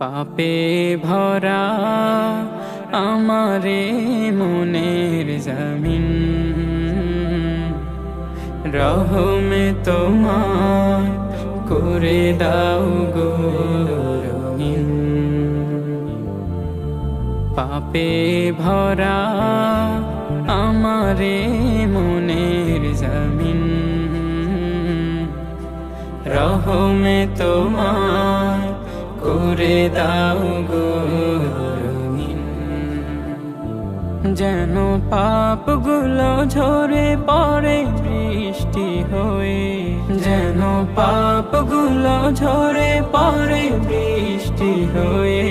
পাপে ভরা আমারে মনের জমিন। রহমে তোমার করে দাও গো রঙিন। পাপে ভরা আমারে মনের জমিন। রহমে তোমার করে দাও গো। যেন পাপগুলো ঝরে পড়ে বৃষ্টি হয়ে। যেন পাপগুলো ঝরে পড়ে বৃষ্টি হয়ে।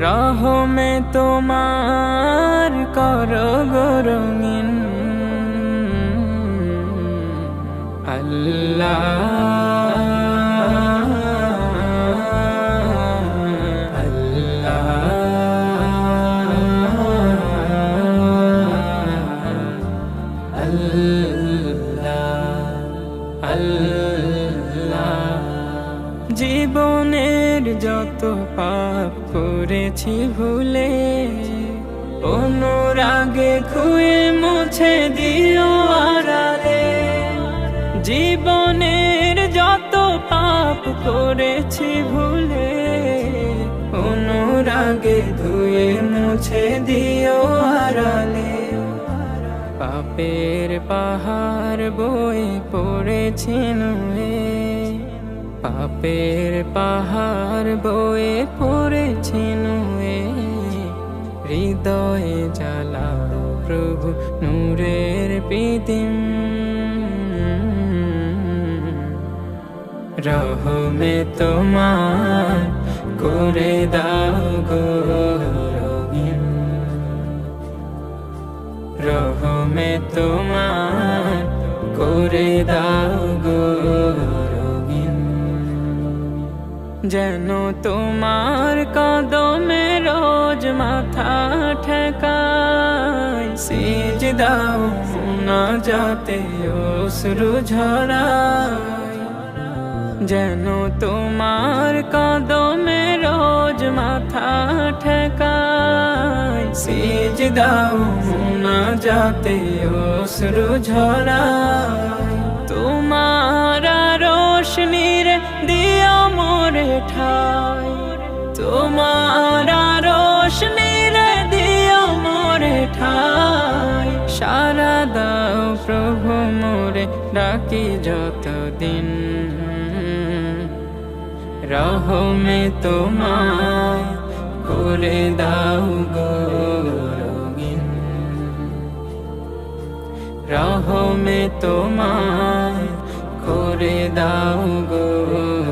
রহমে তোমার কর গরঙিন আল্লাহ। জীবনের যত পাপ করেছি ভুলে, অনুরাগে খুয়ে মুছে দিও আড়ালে। জীবনের যত পাপ করেছি ভুলে, অনুরাগে ধুয়ে মুছে দিও পাপের পাহাড় বয়ে পড়েছি নুয়ে পাপের পাহাড় বয়ে পড়েছি নুয়ে হৃদয়ে জ্বালা প্রভু নূরের পিদিম রহমে তোমার করে দাও গো। রহমে তোমার করে দাও গো যেন তোমার কদমে রোজ মাথা ঠেকাই সিজ দাও না যাতে অশ্রু ঝরাই যেন তোমার কদমে দাও না যাতে অশ্রু ঝরাই তোমার রোশনীর দিও মোরে ঠাই তোমার রোশনীর দিও মোরে ঠাই সারা দাও প্রভু মোরে ডাকি যতদিন। রহমে তোমায় রহমে তোমার করে দাও গো।